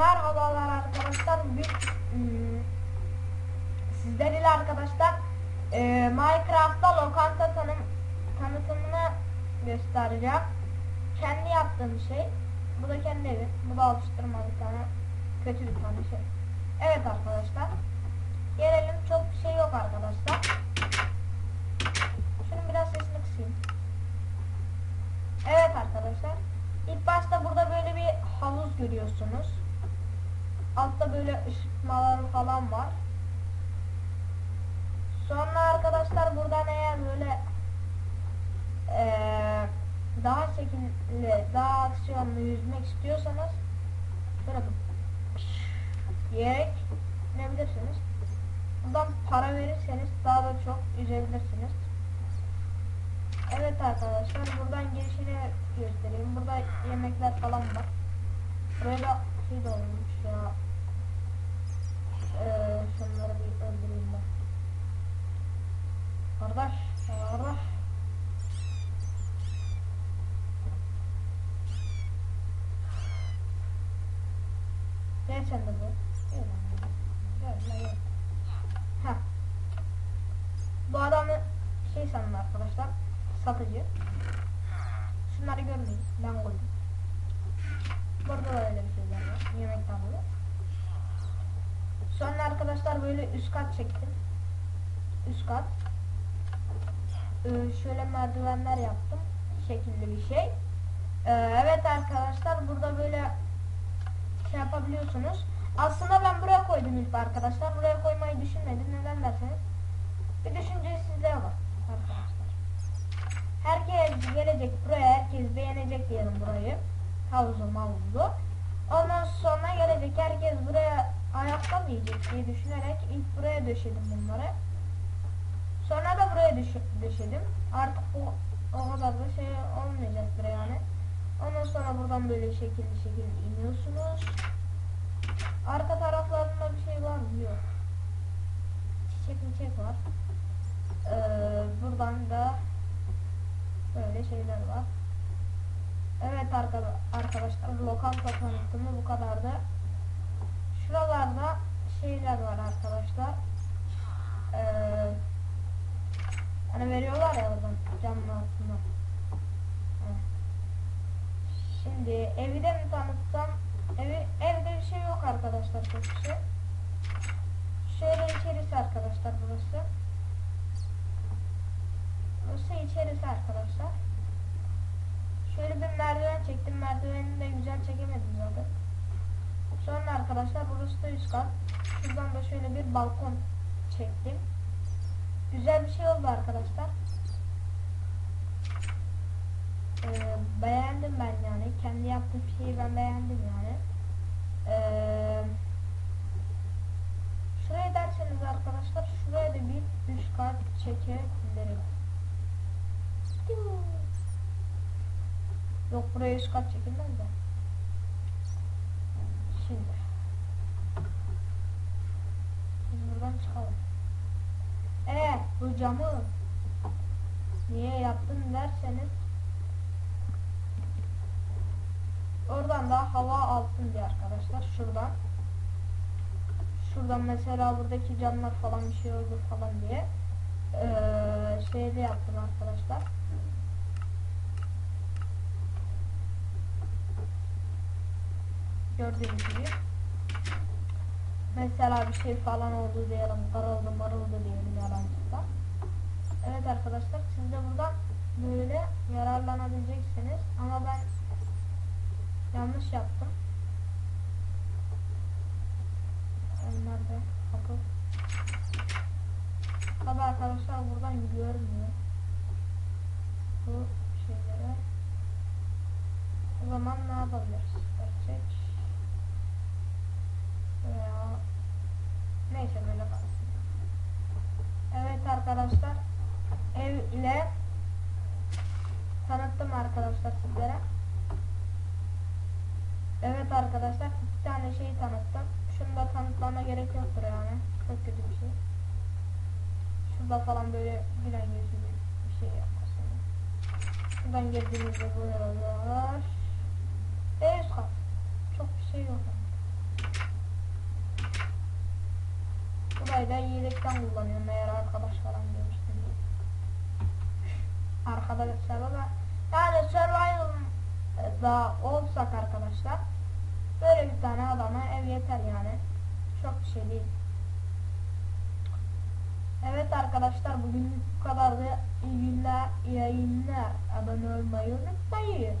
Merhabalar arkadaşlar. Bugün hmm, sizler ile arkadaşlar e, Minecraft'ta lokanta tanım, tanıtımını göstereceğim. Kendi yaptığım şey. Bu da kendi evim. Bu da alıştırma bir tane. Kötü bir tane şey. Evet arkadaşlar. Gelelim çok bir şey yok arkadaşlar. Şunun biraz sesini kısayım. Evet arkadaşlar. İlk başta burada böyle bir havuz görüyorsunuz. Altta böyle ışıtmaları falan var. Sonra arkadaşlar buradan eğer böyle eee, daha şekilli, daha aksiyonlu yüzmek istiyorsanız şöyle diyerek inebilirsiniz. Buradan para verirseniz daha da çok yüzebilirsiniz. Evet arkadaşlar buradan girişini göstereyim. Burada yemekler falan var. Buraya da şey de olmuş ya. Ee, şunları bir öldüreyim ben. Kardeş, kardeş. Gel sen de bu. Heh. Bu adamı şey sanın arkadaşlar. Satıcı. Şunları görmeyin. Ben koydum. Burada da öyle bir şeyler var. Yemek tarzı. Sonra arkadaşlar böyle üst kat çektim. Üst kat. Ee, şöyle merdivenler yaptım. Şekilli bir şey. Ee, evet arkadaşlar burada böyle şey yapabiliyorsunuz. Aslında ben buraya koydum ilk arkadaşlar. Buraya koymayı düşünmedim. Neden derseniz. Bir düşüncesizliğe var arkadaşlar. Herkes gelecek buraya, herkes beğenecek diyelim burayı. Havuzu mavuzu. Ondan sonra gelecek herkes buraya ayakta mı yiyecek diye düşünerek ilk buraya döşedim bunları. Sonra da buraya döşedim. Artık bu o kadar da şey olmayacaktır yani. Ondan sonra buradan böyle şekilli şekilli iniyorsunuz. Arka taraflarında bir şey var mı? Yok. Çiçek çiçek var. Ee, buradan da böyle şeyler var. Evet arka- arkadaşlar lokanta tanıtımı bu kadardı. Şuralarda şeyler var arkadaşlar. Ee, hani veriyorlar ya oradan camın altında. Heh. Şimdi evi de mi tanıtsam? Evi, evde bir şey yok arkadaşlar çok bir şey. Şöyle içerisi arkadaşlar burası. Burası içerisi arkadaşlar. Şöyle bir merdiven çektim. Merdivenini de güzel çekemedim zaten. Sonra arkadaşlar burası da üst kat. Şuradan da şöyle bir balkon çektim. Güzel bir şey oldu arkadaşlar. Ee, beğendim ben yani. Kendi yaptığım şeyi ben beğendim yani. Ee, şuraya derseniz arkadaşlar şuraya da bir üst kat çekebilirim. Yok buraya üst kat çekilmez de. Şimdi. Biz buradan çıkalım. Eğer bu camı niye yaptın derseniz oradan da hava altın diye arkadaşlar şuradan. Şuradan mesela buradaki camlar falan bir şey olur falan diye ee, şeyde yaptım arkadaşlar. Gördüğünüz gibi. Mesela bir şey falan oldu diyelim karıldı marıldı diyelim yalancıkta evet arkadaşlar siz de buradan böyle yararlanabileceksiniz. Ama ben yanlış yaptım. Onlar da kapı. Tabi arkadaşlar buradan görmüyor. Bu şeylere. O zaman ne yapabiliriz? Gerçek. Veya neyse böyle kalsın. Evet arkadaşlar ev ile tanıttım arkadaşlar sizlere. Evet arkadaşlar iki tane şeyi tanıttım. Şunu da tanıtlama gerek yoktur yani. Çok kötü bir şey. Şurada falan böyle gülen yüzlü bir şey yapmasın. Şuradan girdiğimizde buralar. Ve üst kat. Çok bir şey yok. Burayı da iyilikten kullanıyorum eğer arkadaş falan demiştim. Arkadaşlar ama yani survival da olsak arkadaşlar böyle bir tane adama ev yeter yani. Çok bir şey değil. Evet arkadaşlar bugün bu kadardı. İyi günler, yayınlar. Abone olmayı unutmayın.